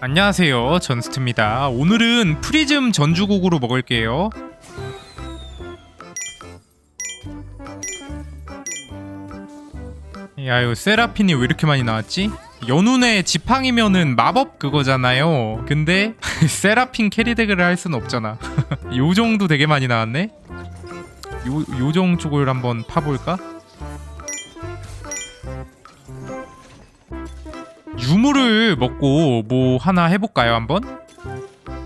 안녕하세요. 전스트입니다. 오늘은 프리즘 전주곡으로 먹을게요. 야요 세라핀이 왜 이렇게 많이 나왔지? 연운의 지팡이면은 마법 그거잖아요. 근데 세라핀 캐리덱을 할 순 없잖아. 요정도 되게 많이 나왔네? 요, 요정 쪽을 한번 파볼까? 유물을 먹고 뭐 하나 해볼까요 한번?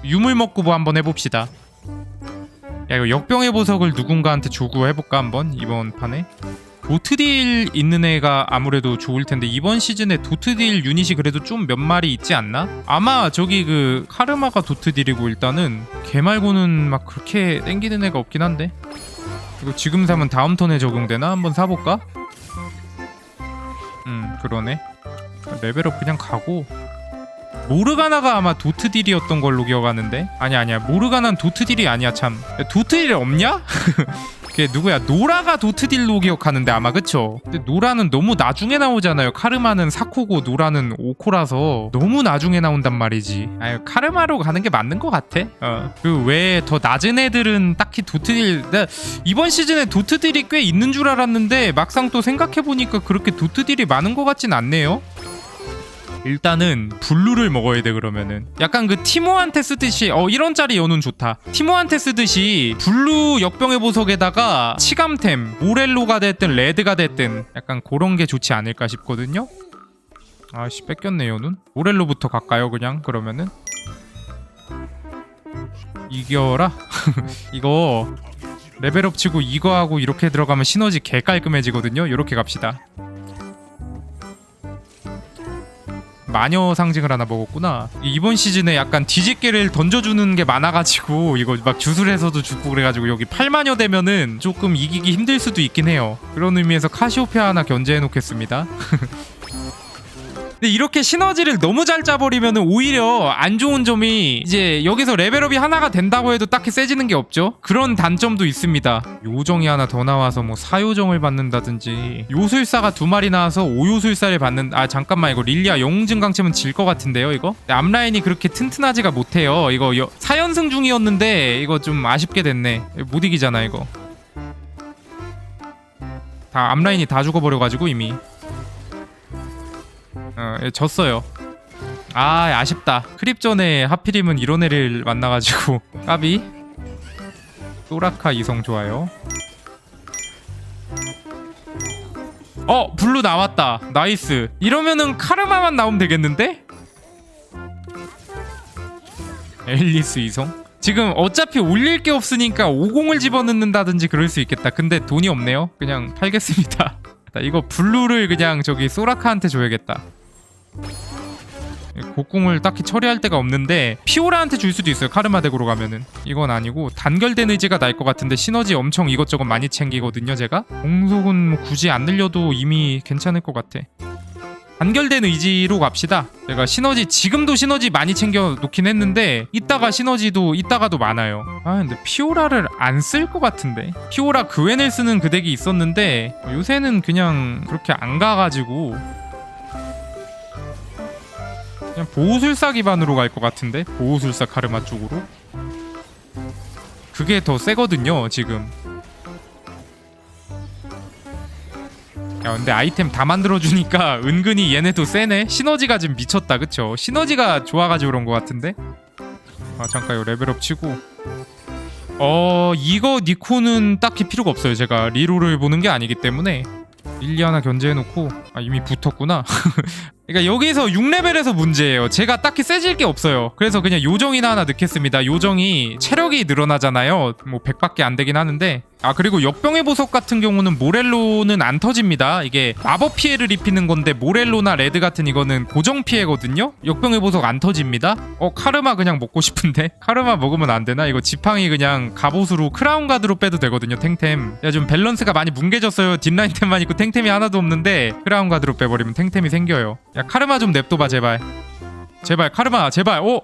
유물 먹고 뭐 한번 해봅시다 야 이거 역병의 보석을 누군가한테 주고 해볼까 한번 이번 판에 도트딜 있는 애가 아무래도 좋을 텐데 이번 시즌에 도트딜 유닛이 그래도 좀 몇 마리 있지 않나? 아마 저기 그 카르마가 도트딜이고 일단은 걔 말고는 막 그렇게 땡기는 애가 없긴 한데 이거 지금 사면 다음 턴에 적용되나? 한번 사볼까? 음 그러네 레벨업 그냥 가고 모르가나가 아마 도트 딜이었던 걸로 기억하는데? 아니 아니야. 모르가나는 도트 딜이 아니야 참. 도트 딜 없냐? 그게 누구야? 노라가 도트 딜로 기억하는데 아마 그쵸? 근데 노라는 너무 나중에 나오잖아요. 카르마는 사코고 노라는 오코라서 너무 나중에 나온단 말이지. 아유 카르마로 가는 게 맞는 것 같아. 어그 외에 더 낮은 애들은 딱히 도트딜 나 이번 시즌에 도트 딜이 꽤 있는 줄 알았는데 막상 또 생각해보니까 그렇게 도트 딜이 많은 것 같진 않네요 일단은 블루를 먹어야 돼 그러면은. 약간 그 티모한테 쓰듯이 어 이런 짜리 연운 좋다. 티모한테 쓰듯이 블루 역병의 보석에다가 치감템 모렐로가 됐든 레드가 됐든 약간 그런 게 좋지 않을까 싶거든요? 아씨 뺏겼네 연운 모렐로부터 갈까요 그냥? 그러면은? 이겨라. 이거 레벨업 치고 이거 하고 이렇게 들어가면 시너지 개 깔끔해지거든요. 이렇게 갑시다 마녀 상징을 하나 먹었구나. 이번 시즌에 약간 뒤집개를 던져주는 게 많아가지고 이거 막 주술에서도 죽고 그래가지고 여기 8마녀 되면은 조금 이기기 힘들 수도 있긴 해요. 그런 의미에서 카시오페아 하나 견제해 놓겠습니다. 근데 이렇게 시너지를 너무 잘 짜버리면은 오히려 안 좋은 점이 이제 여기서 레벨업이 하나가 된다고 해도 딱히 세지는 게 없죠. 그런 단점도 있습니다. 요정이 하나 더 나와서 뭐 사요정을 받는다든지 요술사가 두 마리 나와서 오요술사를 받는 아 잠깐만 이거 릴리아 영웅 증강체면 질 것 같은데요 이거? 앞라인이 그렇게 튼튼하지가 못해요. 이거 여, 4연승 중이었는데 이거 좀 아쉽게 됐네. 못 이기잖아 이거. 다 앞라인이 다 죽어버려가지고 이미. 어, 예, 졌어요. 아, 아쉽다. 크립 전에 하필이면 이런 애를 만나가지고 까비. 소라카 이성 좋아요. 어, 블루 나왔다. 나이스. 이러면은 카르마만 나오면 되겠는데? 앨리스 이성? 지금 어차피 올릴 게 없으니까 50을 집어넣는다든지 그럴 수 있겠다. 근데 돈이 없네요. 그냥 팔겠습니다. 이거 블루를 그냥 저기 소라카한테 줘야겠다. 곡궁을 딱히 처리할 데가 없는데 피오라한테 줄 수도 있어요 카르마 덱으로 가면은. 이건 아니고 단결된 의지가 날 것 같은데 시너지 엄청 이것저것 많이 챙기거든요 제가. 공속은 뭐 굳이 안 늘려도 이미 괜찮을 것 같아. 단결된 의지로 갑시다. 제가 시너지 지금도 시너지 많이 챙겨 놓긴 했는데 이따가 시너지도 이따가도 많아요. 아 근데 피오라를 안 쓸 것 같은데. 피오라 그웬을 쓰는 그 덱이 있었는데 요새는 그냥 그렇게 안 가가지고 그냥 보호술사 기반으로 갈 것 같은데? 보호술사 카르마 쪽으로? 그게 더 세거든요 지금. 야 근데 아이템 다 만들어주니까 은근히 얘네도 세네. 시너지가 지금 미쳤다 그쵸? 시너지가 좋아가지고 그런 것 같은데? 아 잠깐 이거 레벨업 치고. 어 이거 니코는 딱히 필요가 없어요. 제가 리로를 보는 게 아니기 때문에. 릴리 하나 견제해놓고. 아 이미 붙었구나 그러니까 여기서 6레벨에서 문제예요. 제가 딱히 세질 게 없어요. 그래서 그냥 요정이나 하나 넣겠습니다. 요정이 체력이 늘어나잖아요. 뭐 100밖에 안 되긴 하는데 아 그리고 역병의 보석 같은 경우는 모렐로는 안 터집니다. 이게 마법 피해를 입히는 건데 모렐로나 레드 같은 이거는 고정 피해거든요. 역병의 보석 안 터집니다. 어 카르마 그냥 먹고 싶은데 카르마 먹으면 안 되나? 이거 지팡이 그냥 갑옷으로 크라운 가드로 빼도 되거든요. 탱템. 야 좀 밸런스가 많이 뭉개졌어요. 뒷라인 템만 있고 탱템이 하나도 없는데 크라운 가드로 빼버리면 탱템이 생겨요. 야 카르마 좀 냅둬봐 제발. 제발 카르마 제발. 오.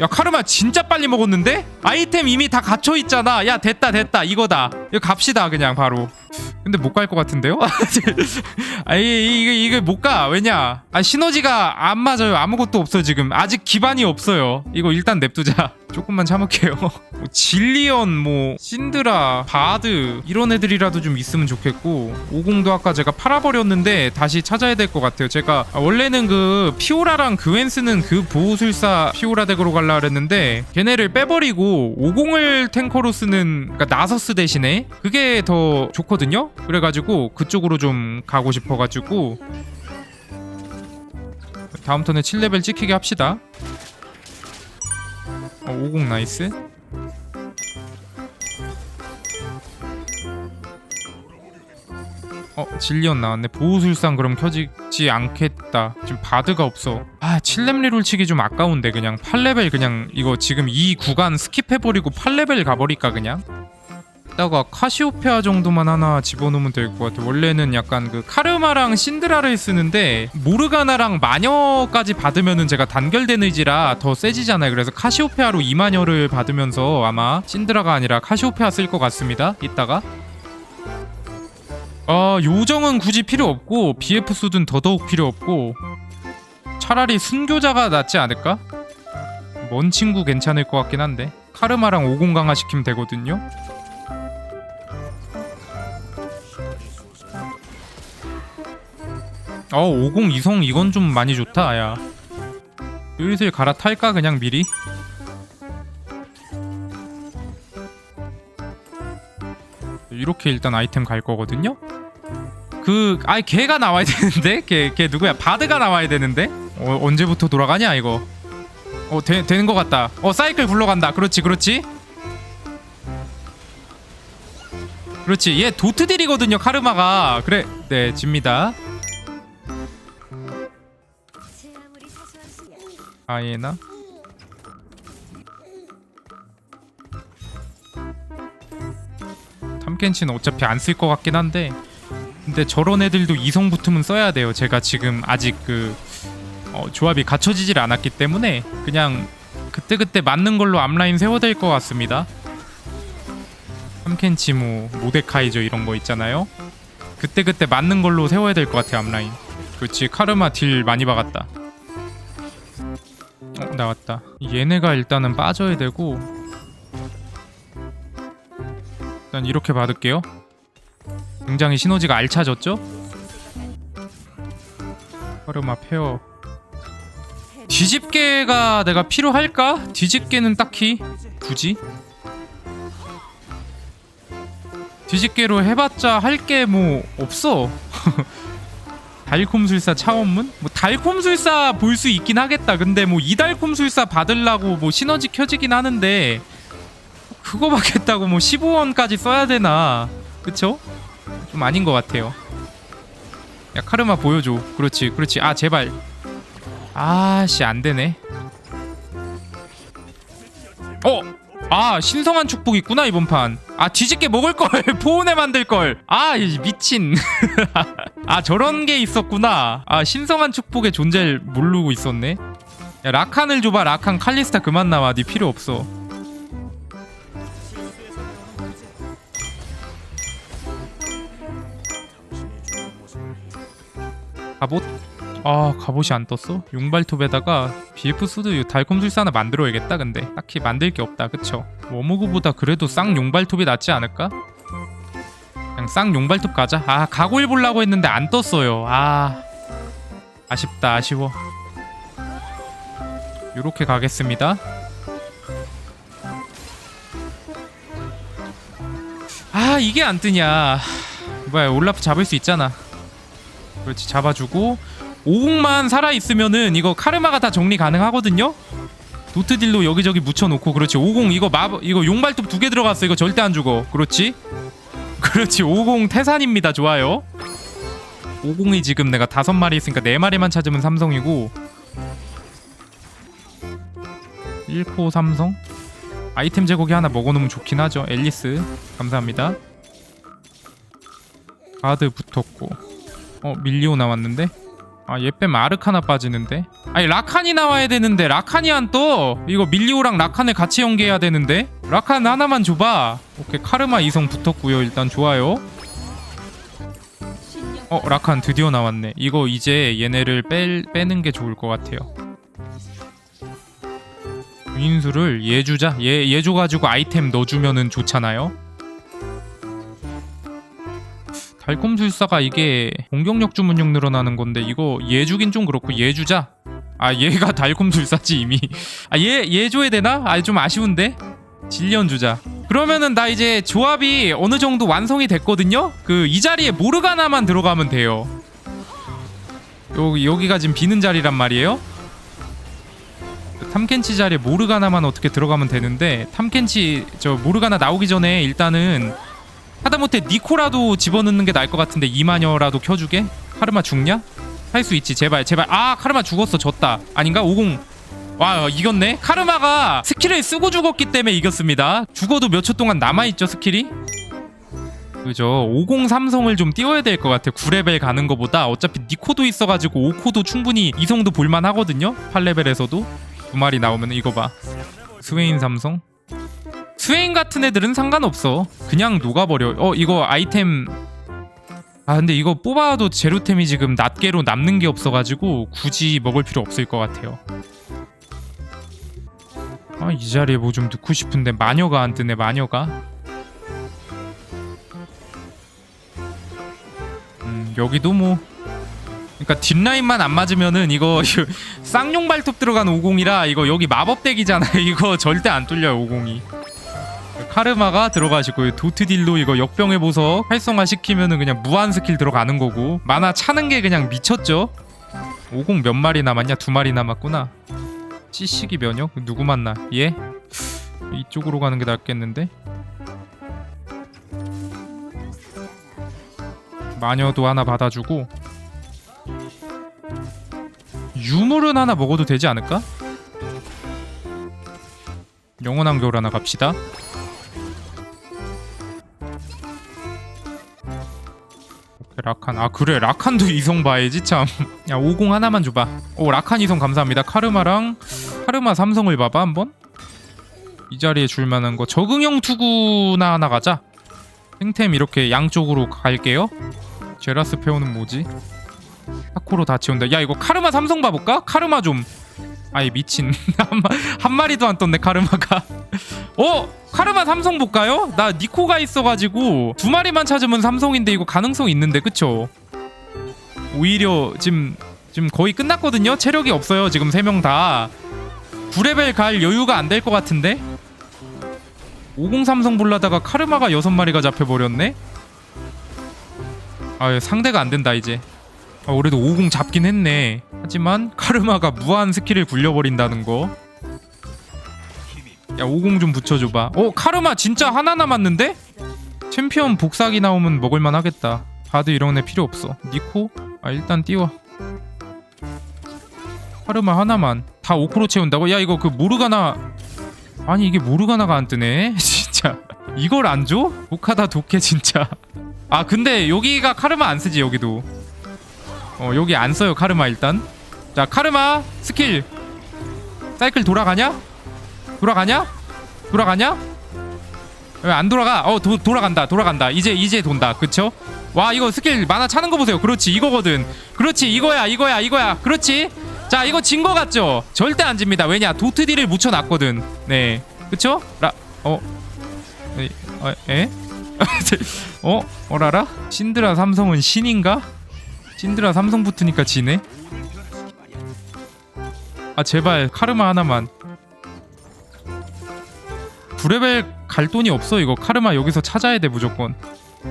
야 카르마 진짜 빨리 먹었는데? 아이템 이미 다 갇혀 있잖아. 야 됐다 됐다 이거다. 이거 갑시다 그냥 바로. 근데 못 갈 것 같은데요? 아 이게 이게 못 가. 왜냐? 아 시너지가 안 맞아요. 아무것도 없어 지금. 아직 기반이 없어요. 이거 일단 냅두자. 조금만 참을게요. 뭐 질리언, 뭐 신드라, 바드 이런 애들이라도 좀 있으면 좋겠고 50도 아까 제가 팔아버렸는데 다시 찾아야 될 것 같아요. 제가 아, 원래는 그 피오라랑 그웬스는 그 보호술사 피오라 덱으로 갈라 그랬는데 걔네를 빼버리고 50을 탱커로 쓰는 그러니까 나서스 대신에 그게 더 좋거든요. 그래가지고 그쪽으로 좀 가고 싶어가지고 다음 턴에 7레벨 찍히게 합시다. 어, 50 나이스. 어 질리언 나왔네 보호술상 그럼 켜지지 않겠다 지금 바드가 없어 아 7렙 리롤 치기 좀 아까운데 그냥 8레벨 그냥 이거 지금 이 구간 스킵해버리고 8레벨 가버릴까 그냥 이따가 카시오페아 정도만 하나 집어넣으면 될 것 같아. 원래는 약간 그 카르마랑 신드라를 쓰는데 모르가나랑 마녀까지 받으면은 제가 단결된 의지라 더 세지잖아요. 그래서 카시오페아로 이마녀를 받으면서 아마 신드라가 아니라 카시오페아 쓸 것 같습니다. 이따가. 어 요정은 굳이 필요 없고 BF 수든 더더욱 필요 없고 차라리 순교자가 낫지 않을까? 먼 친구 괜찮을 것 같긴 한데 카르마랑 오공 강화 시키면 되거든요. 어, 50 이성 이건 좀 많이 좋다, 야. 슬슬 갈아탈까 그냥 미리? 이렇게 일단 아이템 갈 거거든요. 그, 아이 걔가 나와야 되는데, 걔, 걔 누구야? 바드가 나와야 되는데. 어, 언제부터 돌아가냐 이거? 어, 되, 되는 것 같다. 어, 사이클 굴러간다. 그렇지, 그렇지. 그렇지. 얘 도트딜이거든요, 카르마가. 그래, 네, 집니다. 아예나? 탐켄치는 어차피 안 쓸 것 같긴 한데 근데 저런 애들도 이성 붙으면 써야 돼요. 제가 지금 아직 그 어, 조합이 갖춰지질 않았기 때문에 그냥 그때그때 맞는 걸로 앞라인 세워야 될 것 같습니다. 탐켄치 뭐 모데카이저 이런 거 있잖아요. 그때그때 맞는 걸로 세워야 될 것 같아요 앞라인. 그렇지 카르마 딜 많이 박았다. 어 나왔다. 얘네가 일단은 빠져야 되고 일단 이렇게 받을게요. 굉장히 시너지가 알차졌죠? 허르마 페어. 뒤집개가 내가 필요할까? 뒤집개는 딱히 굳이? 뒤집개로 해봤자 할 게 뭐 없어 달콤술사 차원문? 뭐 달콤술사 볼 수 있긴 하겠다. 근데 뭐 이 달콤술사 받으려고 뭐 시너지 켜지긴 하는데 그거 받겠다고 뭐 15원까지 써야 되나? 그쵸? 좀 아닌 것 같아요. 야 카르마 보여줘. 그렇지, 그렇지. 아 제발. 아씨 안 되네. 어, 아 신성한 축복 있구나 이번 판. 아 뒤집게 먹을 걸 포온에 만들 걸. 아이 미친. 아 저런 게 있었구나. 아 신성한 축복의 존재를 모르고 있었네. 야 라칸을 줘봐 라칸 칼리스타 그만 나와. 네 필요 없어. 갑옷? 아 갑옷이 안 떴어? 용발톱에다가 BF 수드 달콤술사 하나 만들어야겠다 근데. 딱히 만들 게 없다 그쵸? 워머그보다 그래도 쌍 용발톱이 낫지 않을까? 그냥 쌍 용발톱 가자. 아 가골 보려고 했는데 안 떴어요. 아 아쉽다 아쉬워. 요렇게 가겠습니다. 아 이게 안 뜨냐. 뭐야 올라프 잡을 수 있잖아. 그렇지 잡아주고 50만 살아있으면은 이거 카르마가 다 정리 가능하거든요? 도트딜로 여기저기 묻혀놓고 그렇지. 50 이거 마 이거 용발톱 두 개 들어갔어. 이거 절대 안 죽어. 그렇지? 그렇지. 50 태산입니다. 좋아요. 50이 지금 내가 다섯 마리 있으니까 네 마리만 찾으면 삼성이고. 1코 삼성? 아이템 제거기 하나 먹어놓으면 좋긴 하죠. 앨리스. 감사합니다. 가드 붙었고. 어 밀리오 나왔는데 아얘 빼면 아르카나 빠지는데? 아니 라칸이 나와야 되는데 라칸이 안 떠. 이거 밀리오랑 라칸을 같이 연계해야 되는데? 라칸 하나만 줘봐. 오케이 카르마 이성 붙었고요. 일단 좋아요. 어 라칸 드디어 나왔네. 이거 이제 얘네를 뺄, 빼는 게 좋을 것 같아요. 유인수를 얘 주자. 얘, 얘 줘가지고 아이템 넣어주면은 좋잖아요 달콤술사가 이게 공격력 주문력 늘어나는 건데 이거 얘 주긴 좀 그렇고 얘 주자. 아 얘가 달콤술사지 이미. 아얘얘 줘야 되나? 아 좀 아쉬운데? 질리언 주자. 그러면은 나 이제 조합이 어느 정도 완성이 됐거든요? 그 이 자리에 모르가나만 들어가면 돼요. 여기 여기가 지금 비는 자리란 말이에요? 탐켄치 자리에 모르가나만 어떻게 들어가면 되는데 탐켄치 저 모르가나 나오기 전에 일단은 하다못해 니코라도 집어넣는 게 나을 것 같은데 이마녀라도 켜주게? 카르마 죽냐? 할 수 있지. 제발 제발. 아 카르마 죽었어. 졌다. 아닌가? 50 와 이겼네? 카르마가 스킬을 쓰고 죽었기 때문에 이겼습니다. 죽어도 몇 초 동안 남아있죠 스킬이? 그죠. 50 삼성을 좀 띄워야 될 것 같아 9레벨 가는 거보다. 어차피 니코도 있어가지고 5코도 충분히 이성도 볼만하거든요. 8레벨에서도. 두 마리 나오면 이거 봐. 스웨인 삼성 스웨인 같은 애들은 상관없어. 그냥 녹아버려. 어 이거 아이템. 아 근데 이거 뽑아도 제로템이 지금 낱개로 남는 게 없어가지고 굳이 먹을 필요 없을 것 같아요. 아 이 자리에 뭐 좀 넣고 싶은데 마녀가 안 뜨네 마녀가. 음 여기도 뭐. 그러니까 뒷라인만 안 맞으면은 이거 쌍용 발톱 들어간 50이라 이거 여기 마법 덱이잖아요. 이거 절대 안 뚫려요 50이 카르마가 들어가시고 도트딜로 이거 역병의 보석 활성화 시키면은 그냥 무한 스킬 들어가는 거고 만화 차는 게 그냥 미쳤죠? 50 몇 마리 남았냐? 두 마리 남았구나. 찌시기 면역? 누구 만나? 얘 이쪽으로 가는 게 낫겠는데? 마녀도 하나 받아주고 유물은 하나 먹어도 되지 않을까? 영원한 겨울 하나 갑시다 라칸. 아 그래. 라칸도 이성 봐야지 참야 50 하나만 줘봐. 오 라칸 이성 감사합니다. 카르마랑 카르마 삼성을 봐봐 한번. 이 자리에 줄만한 거. 적응형 투구나 하나 가자. 생템 이렇게 양쪽으로 갈게요. 제라스 페오는 뭐지? 타코로 다 채운다. 야 이거 카르마 삼성 봐볼까? 카르마 좀 아이 미친 한, 마리도 안 떴네 카르마가 어? 카르마 삼성 볼까요? 나 니코가 있어가지고 두 마리만 찾으면 삼성인데 이거 가능성 있는데 그쵸? 오히려 지금 지금 거의 끝났거든요? 체력이 없어요 지금 세 명 다 9레벨 갈 여유가 안 될 것 같은데? 50 삼성 볼라다가 카르마가 여섯 마리가 잡혀버렸네? 아 상대가 안 된다 이제 아, 올해도 50 잡긴 했네. 하지만 카르마가 무한 스킬을 굴려버린다는 거. 야, 50좀 붙여줘봐. 어, 카르마 진짜 하나 남았는데? 챔피언 복사기 나오면 먹을만 하겠다. 바드 이런 애 필요 없어. 니코? 아, 일단 띄워. 카르마 하나만. 다5% 채운다고? 야, 이거 그 모르가나. 아니, 이게 모르가나가 안 뜨네? 진짜. 이걸 안 줘? 오카다 독해, 진짜. 아, 근데 여기가 카르마 안 쓰지, 여기도. 어 여기 안 써요 카르마 일단. 자 카르마 스킬. 사이클 돌아가냐? 돌아가냐? 돌아가냐? 왜 안 돌아가? 어 도, 돌아간다 돌아간다. 이제 이제 돈다. 그쵸? 와 이거 스킬 만화 차는 거 보세요. 그렇지 이거거든. 그렇지 이거야 이거야 이거야. 그렇지? 자 이거 진 거 같죠? 절대 안 집니다. 왜냐? 도트디를 묻혀놨거든. 네. 그쵸? 라 어. 에? 어, 에? 어? 어라라? 신드라 삼성은 신인가? 신드라 삼성 붙으니까 지네. 아 제발 카르마 하나만. 9레벨 갈 돈이 없어 이거 카르마 여기서 찾아야 돼 무조건.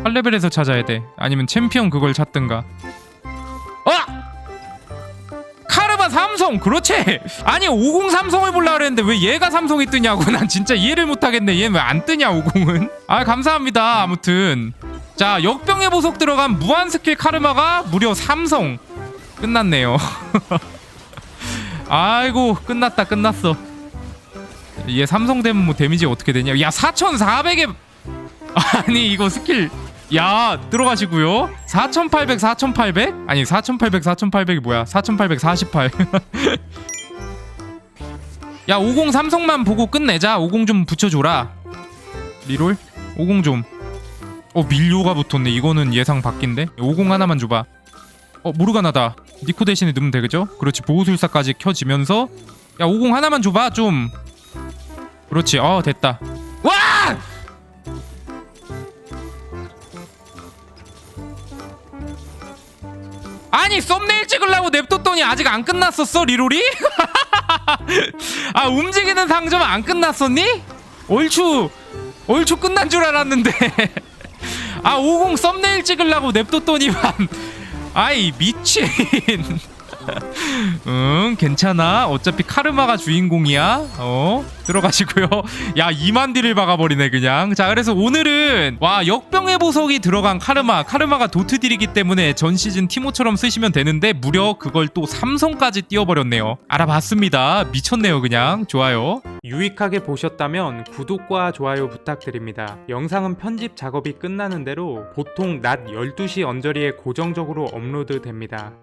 8레벨에서 찾아야 돼. 아니면 챔피언 그걸 찾든가. 어! 카르마 삼성 그렇지. 아니 50 삼성을 볼라 그랬는데 왜 얘가 삼성이 뜨냐고 난 진짜 이해를 못하겠네. 얘는 왜 안 뜨냐 50은? 아 감사합니다 아무튼. 자 역병의 보석 들어간 무한 스킬 카르마가 무려 삼성. 끝났네요. 아이고 끝났다 끝났어. 얘 삼성 되면 뭐 데미지 어떻게 되냐? 야 4400에 아니 이거 스킬. 야 들어가시고요. 4800 4800 아니 4800 4800이 뭐야? 4848 야, 50 삼성만 보고 끝내자. 50 좀 붙여줘라. 리롤? 50 좀. 어 밀료가 붙었네. 이거는 예상 밖인데. 50 하나만 줘봐. 어 모르가나다. 니코 대신에 넣으면 되겠죠? 그렇지. 보호술사까지 켜지면서. 야 50 하나만 줘봐 좀. 그렇지. 어 됐다. 와! 아니 썸네일 찍으려고 냅뒀더니 아직 안 끝났었어 리롤이? 아 움직이는 상점 안 끝났었니? 얼추 얼추 끝난 줄 알았는데 아 50 썸네일 찍으려고 냅뒀더니만 아이 미친 응 괜찮아. 어차피 카르마가 주인공이야. 어 들어가시고요. 야 2만 딜을 박아버리네 그냥. 자 그래서 오늘은 와 역병의 보석이 들어간 카르마. 카르마가 도트 딜이기 때문에 전 시즌 티모처럼 쓰시면 되는데 무려 그걸 또 삼성까지 띄워버렸네요. 알아봤습니다. 미쳤네요 그냥. 좋아요. 유익하게 보셨다면 구독과 좋아요 부탁드립니다. 영상은 편집 작업이 끝나는 대로 보통 낮 12시 언저리에 고정적으로 업로드 됩니다